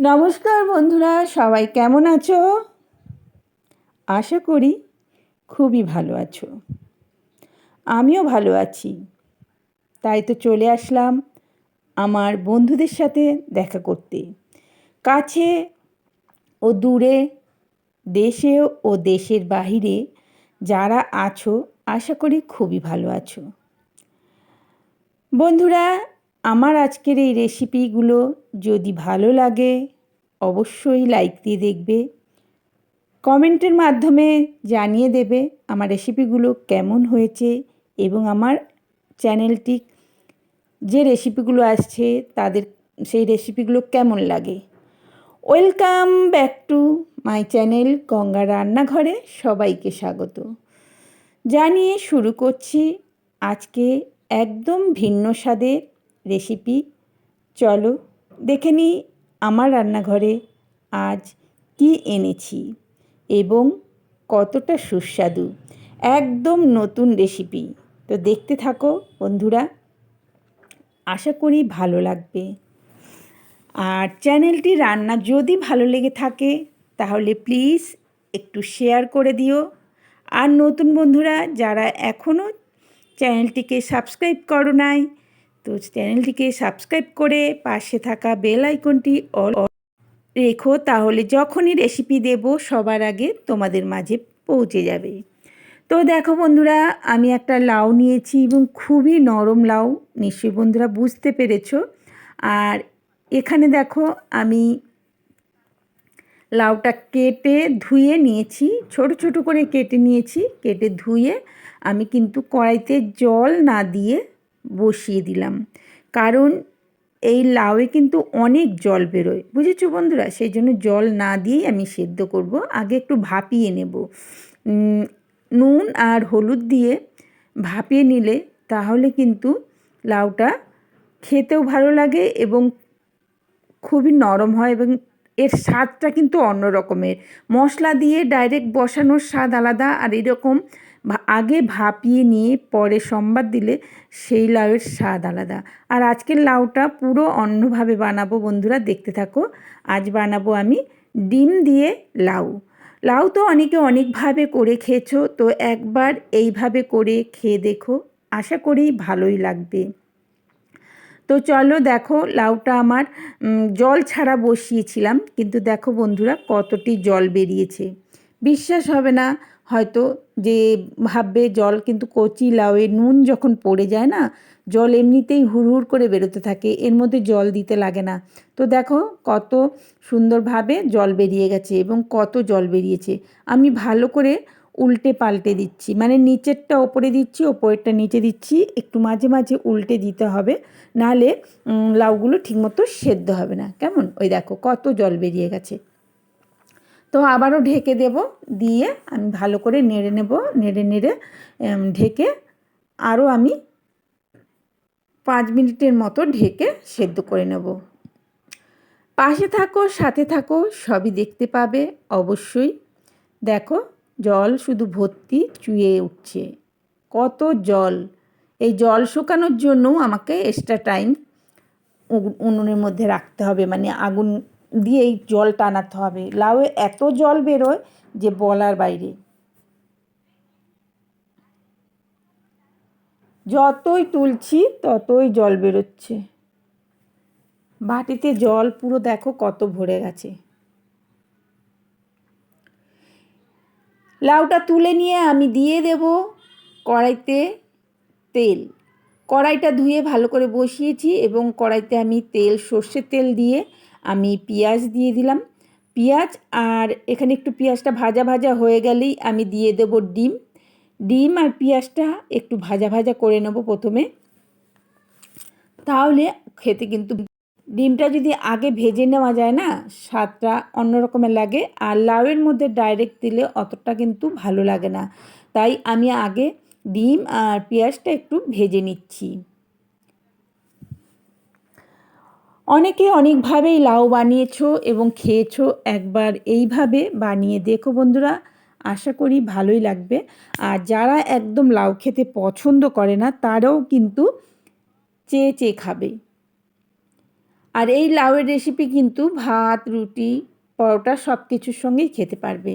নমস্কার বন্ধুরা, সবাই কেমন আছো? আশা করি খুবই ভালো আছো। আমিও ভালো আছি। তাই তো চলে আসলাম আমার বন্ধুদের সাথে দেখা করতে। কাছে ও দূরে, দেশে ও দেশের বাহিরে যারা আছো, আশা করি খুবই ভালো আছো। বন্ধুরা আমার আজকের এই রেসিপিগুলো যদি ভালো লাগে, অবশ্যই লাইক দিয়ে দেখবে। কমেন্টের মাধ্যমে জানিয়ে দেবে আমার রেসিপিগুলো কেমন হয়েছে এবং আমার চ্যানেলটি যে রেসিপিগুলো আসছে তাদের, সেই রেসিপিগুলো কেমন লাগে। Welcome back to my channel Ganga রান্নাঘরে সবাইকে স্বাগত। জানিয়ে শুরু করছি আজকে একদম ভিন্ন স্বাদের রেসিপি চলো, দেখে নিই আমার রান্নাঘরে আজ কি এনেছি এবং কতটা সুস্বাদু। একদম নতুন রেসিপি তো দেখতে থাকো বন্ধুরা। আশা করি ভালো লাগবে। আর চ্যানেলটি রান্না যদি ভালো লেগে থাকে, তাহলে প্লিজ একটু শেয়ার করে দিও। আর নতুন বন্ধুরা, যারা এখনও চ্যানেলটিকে সাবস্ক্রাইব করো নাই তো চ্যানেলটিকে সাবস্ক্রাইব করে পাশে থাকা বেল আইকনটি অল রেখো, তাহলে যখনই রেসিপি দেব, সবার আগে তোমাদের মাঝে পৌঁছে যাবে। তো দেখো বন্ধুরা, আমি একটা লাউ নিয়েছি এবং খুবই নরম লাউ, নিশ্চয়ই বন্ধুরা বুঝতে পেরেছ। আর এখানে দেখো আমি লাউটা কেটে ধুয়ে নিয়েছি, ছোট ছোট করে কেটে নিয়েছি। কেটে ধুয়ে আমি কিন্তু কড়াইতে জল না দিয়ে বসিয়ে দিলাম। কারণ এই লাউয়ে কিন্তু অনেক জল বেরোয়। বুঝেছ বন্ধুরা? সেই জন্য জল না দিয়েই আমি সেদ্ধ করব। আগে একটু ভাপিয়ে নেব। নুন আর হলুদ দিয়ে ভাপিয়ে নিলে তাহলে কিন্তু লাউটা খেতেও ভালো লাগে এবং খুবই নরম হয় এবং এর স্বাদটা কিন্তু অন্য রকমের মশলা দিয়ে ডাইরেক্ট বসানোর স্বাদ আলাদা আর এরকম আগে ভাপিয়ে নিয়ে পরে সম্বাদ দিলে সেই লাউয়ের স্বাদ আলাদা। আর আজকের লাউটা পুরো অন্যভাবে বানাবো বন্ধুরা, দেখতে থাকো। আজ বানাবো আমি ডিম দিয়ে লাউ। লাউ তো অনেকে অনেকভাবে করে খেয়েছো, তো একবার এইভাবে করে খেয়ে দেখো। আশা করি ভালোই লাগবে। তো চলো দেখো, লাউটা আমার জল ছাড়া বসিয়েছিলাম, কিন্তু দেখো বন্ধুরা কতটি জল বেরিয়েছে। বিশ্বাস হবে না। হয়তো যে ভাববে জল কিন্তু কচি লাউয়ে নুন যখন পড়ে যায় না, জল এমনিতেই হুড় করে বেরোতে থাকে, এর মধ্যে জল দিতে লাগে না। তো দেখো কত সুন্দরভাবে জল বেরিয়ে গেছে এবং কত জল বেরিয়েছে। আমি ভালো করে উল্টে পাল্টে দিচ্ছি মানে নিচেরটা ওপরে দিচ্ছি, ওপরেরটা নিচে দিচ্ছি, একটু মাঝে মাঝে উল্টে দিতে হবে, নাহলে লাউগুলো ঠিকমতো সেদ্ধ হবে না। কেমন? ওই দেখো কত জল বেরিয়ে গেছে। তো আবারও ঢেকে দেব, দিয়ে আমি ভালো করে নেড়ে নেব, নেড়ে নেড়ে ঢেকে আরও আমি পাঁচ মিনিটের মতো ঢেকে সেদ্ধ করে নেব। পাশে থাকো, সাথে থাকো, সবই দেখতে পাবে অবশ্যই। দেখো, জল শুধু ভর্তি চুয়ে উঠছে। কত জল! এই জল শুকানোর জন্যও আমাকে এক্সট্রা টাইম উনুনের মধ্যে রাখতে হবে মানে আগুন দিয়ে এই জল টানাতে হবে। লাউয়ে এত জল বেরোয় যে বলার বাইরে। যতই তুলছি ততই জল বেরোচ্ছে। বাটিতে জল পুরো দেখো কত ভরে গেছে। লাউটা তুলে নিয়ে আমি দিয়ে দেব কড়াইতে তেল। কড়াইটা ধুয়ে ভালো করে বসিয়েছি এবং কড়াইতে আমি তেল, সর্ষের তেল দিয়ে আমি পেঁয়াজ দিয়ে দিলাম। পেঁয়াজ আর এখানে একটু পেঁয়াজটা ভাজা ভাজা হয়ে গেলেই আমি দিয়ে দেব ডিম। ডিম আর পেঁয়াজটা একটু ভাজা ভাজা করে নেব প্রথমে। তাহলে খেতে কিন্তু ডিমটা যদি আগে ভেজে নেওয়া যায় না, স্বাদটা অন্য রকমের লাগে। আর লাউয়ের মধ্যে ডাইরেক্ট দিলে অতটা কিন্তু ভালো লাগে না। তাই আমি আগে ডিম আর পেঁয়াজটা একটু ভেজে নিচ্ছি। অনেকে অনেকভাবেই লাউ বানিয়েছ এবং খেয়েছো, একবার এইভাবে বানিয়ে দেখো বন্ধুরা। আশা করি ভালোই লাগবে। আর যারা একদম লাউ খেতে পছন্দ করে না, তারাও কিন্তু চেয়ে চেয়ে খাবে। আর এই লাউয়ের রেসিপি কিন্তু ভাত, রুটি, পরোটা সব কিছুর সঙ্গেই খেতে পারবে।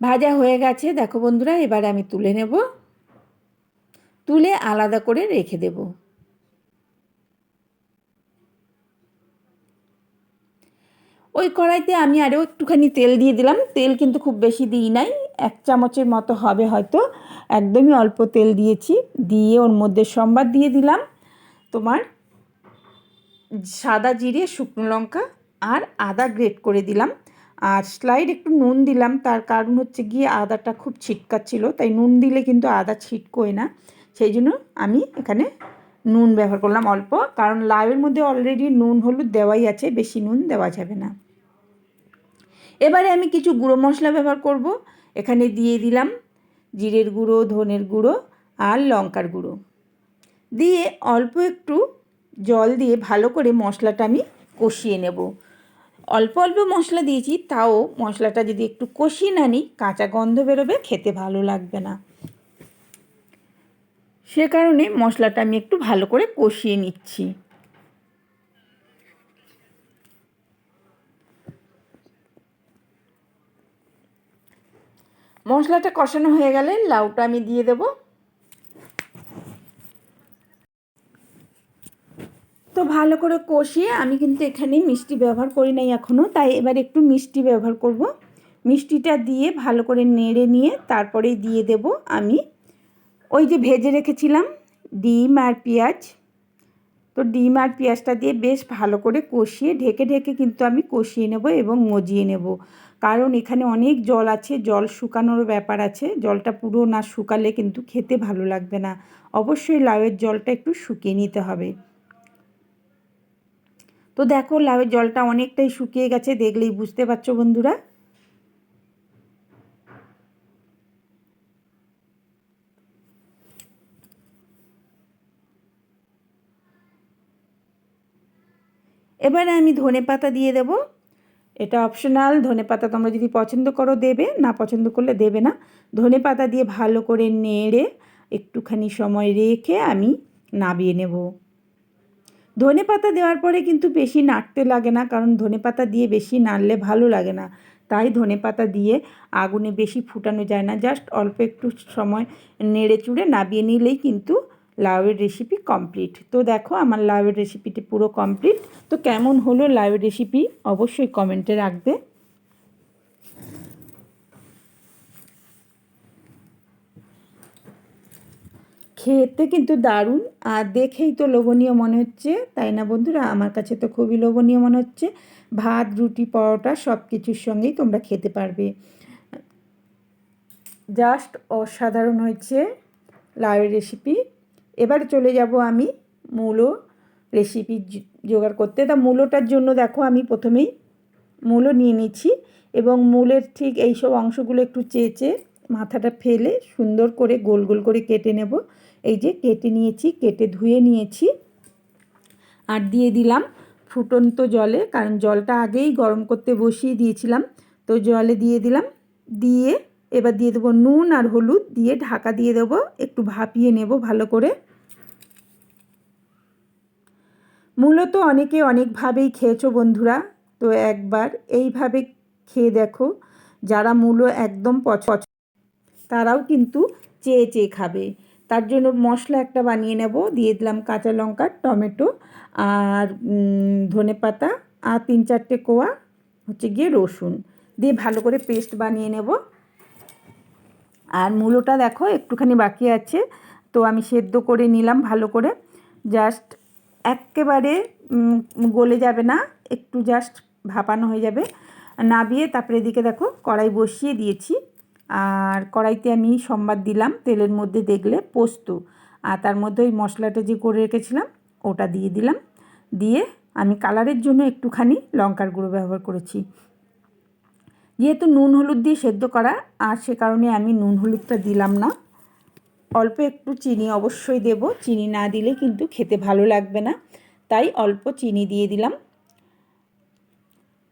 ভাজা হয়ে গেছে, দেখো বন্ধুরা, এবার আমি তুলে নেব। তুলে আলাদা করে রেখে দেব। ওই কড়াইতে আমি আরও একটুখানি তেল দিয়ে দিলাম। তেল কিন্তু খুব বেশি দিই নাই, এক চামচের মতো হবে হয়তো। একদমই অল্প তেল দিয়েছি, দিয়ে ওর মধ্যে সম্বাদ দিয়ে দিলাম। তোমার সাদা জিরে, শুকনো লঙ্কা আর আদা গ্রেট করে দিলাম। আর স্লাইড একটু নুন দিলাম, তার কারণ হচ্ছে গিয়ে আদাটা খুব ছিটকাচ্ছিল, তাই নুন দিলে কিন্তু আদা ছিটকোয় না। সেই জন্য আমি এখানে নুন ব্যবহার করলাম অল্প, কারণ লাউয়ের মধ্যে অলরেডি নুন হলুদ দেওয়াই আছে, বেশি নুন দেওয়া যাবে না। এবারে আমি কিছু গুঁড়ো মশলা ব্যবহার করব। এখানে দিয়ে দিলাম জিরের গুঁড়ো, ধনের গুঁড়ো আর লঙ্কার গুঁড়ো। দিয়ে অল্প একটু জল দিয়ে ভালো করে মশলাটা আমি কষিয়ে নেব। অল্প অল্প মশলা দিয়েছি, তাও মশলাটা যদি একটু কষিয়ে না নিই, কাঁচা গন্ধ বেরোবে, খেতে ভালো লাগবে না। সে কারণে মশলাটা আমি একটু ভালো করে কষিয়ে নিচ্ছি। মশলাটা কষানো হয়ে গেলে লাউটা আমি দিয়ে দেব। তো ভালো করে কষিয়ে আমি কিন্তু এখানে মিষ্টি ব্যবহার করি নাই এখনও তাই এবার একটু মিষ্টি ব্যবহার করব। মিষ্টিটা দিয়ে ভালো করে নেড়ে নিয়ে তারপরেই দিয়ে দেব আমি। ওই যে ভেজে রেখেছিলাম ডিম আর পেঁয়াজ। তো ডিম আর পেঁয়াজটা দিয়ে বেশ ভালো করে কষিয়ে ঢেকে ঢেকে কিন্তু আমি কষিয়ে নেব এবং মজিয়ে নেব। কারণ এখানে অনেক জল আছে, জল শুকানোর ব্যাপার আছে। জলটা পুরো না শুকালে কিন্তু খেতে ভালো লাগবে না। অবশ্যই লাউয়ের জলটা একটু শুকিয়ে নিতে হবে। তো দেখো, লাউয়ের জলটা অনেকটাই শুকিয়ে গেছে, দেখলেই বুঝতে পারছ বন্ধুরা। এবারে আমি ধনে পাতা দিয়ে দেব। এটা অপশনাল ধনে পাতা তোমরা যদি পছন্দ করো দেবে, না পছন্দ করলে দেবে না। ধনে পাতা দিয়ে ভালো করে নেড়ে একটুখানি সময় রেখে আমি নাবিয়ে নেব। ধনে পাতা দেওয়ার পরে কিন্তু বেশি নাড়তে লাগে না, কারণ ধনে পাতা দিয়ে বেশি নাড়লে ভালো লাগে না। তাই ধনে পাতা দিয়ে আগুনে বেশি ফুটানো যায় না, জাস্ট অল্প একটু সময় নেড়ে চুড়ে নাবিয়ে নিলেই কিন্তু লাউয়ের রেসিপি কমপ্লিট তো দেখো, আমার লাউয়ের রেসিপিটি পুরো কমপ্লিট তো কেমন হলো লাউয়ের রেসিপি অবশ্যই কমেন্টে রাখবে। খেতে কিন্তু দারুণ, আর দেখেই তো লোভনীয় মনে হচ্ছে, তাই না বন্ধুরা? আমার কাছে তো খুবই লোভনীয় মনে হচ্ছে। ভাত, রুটি, পরোটা সব কিছুর সঙ্গেই তোমরা খেতে পারবে। জাস্ট অসাধারণ হয়েছে লাউয়ের রেসিপি এবার চলে যাব আমি মূলো রেসিপি জোগাড় করতে। তা মূলোটার জন্য দেখো আমি প্রথমেই মূলো নিয়ে নিচ্ছি এবং মূলের ঠিক এই সব অংশগুলো একটু চেঁচে মাথাটা ফেলে সুন্দর করে গোল গোল করে কেটে নেব। এই যে কেটে নিয়েছি, কেটে ধুয়ে নিয়েছি। আর দিয়ে দিলাম ফুটন্ত জলে, কারণ জলটা আগেই গরম করতে বসিয়ে দিয়েছিলাম। তো জলে দিয়ে দিলাম, দিয়ে এবার দিয়ে দেবো নুন আর হলুদ, দিয়ে ঢাকা দিয়ে দেবো, একটু ভাপিয়ে নেব ভালো করে। মূলত অনেকে অনেকভাবেই খেয়েছো বন্ধুরা। তো একবার এইভাবে খেয়ে দেখো, যারা মূলো একদম পছন্দ তারাও কিন্তু চেয়ে চেয়ে খাবে। তার জন্য মশলা একটা বানিয়ে নেব, দিয়ে দিলাম কাঁচা লঙ্কা, টমেটো আর ধনে পাতা আর তিন চারটে কোয়া হচ্ছে গিয়ে রসুন। দিয়ে ভালো করে পেস্ট বানিয়ে নেব। আর মূলোটা দেখো একটুখানি বাকি আছে। তো আমি সেদ্ধ করে নিলাম ভালো করে। জাস্ট একেবারে গলে যাবে না, একটু জাস্ট ভাপানো হয়ে যাবে। নাবিয়ে তারপরে এদিকে দেখো, কড়াই বসিয়ে দিয়েছি। আর কড়াইতে আমি সম্বাদ দিলাম, তেলের মধ্যে দেখলে পোস্ত। আর তার মধ্যে ওই মশলাটা যে করে রেখেছিলাম, ওটা দিয়ে দিলাম। দিয়ে আমি কালারের জন্য একটুখানি লঙ্কার গুঁড়ো ব্যবহার করেছি। যেহেতু নুন হলুদ দিয়ে সেদ্ধ করা, আর সে কারণে আমি নুন হলুদটা দিলাম না। অল্প একটু চিনি অবশ্যই দেব। চিনি না দিলে কিন্তু খেতে ভালো লাগবে না। তাই অল্প চিনি দিয়ে দিলাম।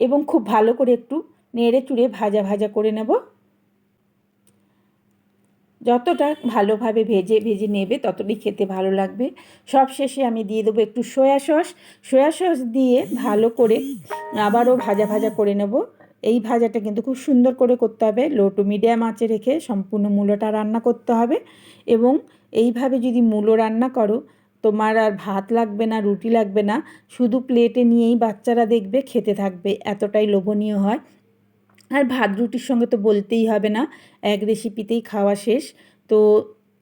এবং খুব ভালো করে একটু নেড়ে চুড়ে ভাজা ভাজা করে নেব। যতটা ভালোভাবে ভেজে ভেজে নেবে ততটাই খেতে ভালো লাগবে। সব শেষে আমি দিয়ে দেবো একটু সয়া সস। সয়া সস দিয়ে ভালো করে আবারও ভাজা ভাজা করে নেব। এই ভাজাটা কিন্তু খুব সুন্দর করে করতে হবে। লো টু মিডিয়াম আঁচে রেখে সম্পূর্ণ মূলোটা রান্না করতে হবে এবং এইভাবে যদি মূলো রান্না করো, তোমার আর ভাত লাগবে না, রুটি লাগবে না, শুধু প্লেটে নিয়েই বাচ্চারা দেখবে, খেতে থাকবে, এতটাই লোভনীয় হয়। আর ভাত রুটির সঙ্গে তো বলতেই হবে না, এক রেসিপিতেই খাওয়া শেষ। তো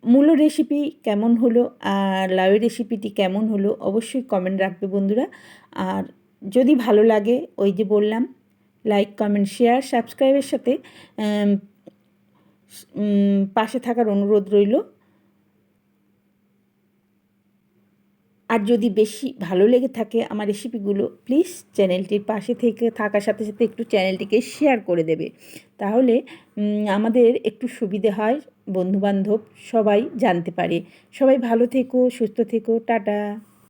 মূল রেসিপি কেমন হলো আর লাউয়ের রেসিপিটি কেমন হলো অবশ্যই কমেন্ট রাখবে বন্ধুরা। আর যদি ভালো লাগে, ওই যে বললাম লাইক কমেন্ট শেয়ার সাবস্ক্রাইবের সাথে পাশে থাকার অনুরোধ রইল। আর যদি বেশি ভালো লেগে থাকে আমার রেসিপিগুলো প্লিজ চ্যানেলটির পাশে থেকে থাকার সাথে সাথে একটু চ্যানেলটিকে শেয়ার করে দেবে। তাহলে আমাদের একটু সুবিধে হয়, বন্ধুবান্ধব সবাই জানতে পারে। সবাই ভালো থেকো, সুস্থ থেকো, টাটা।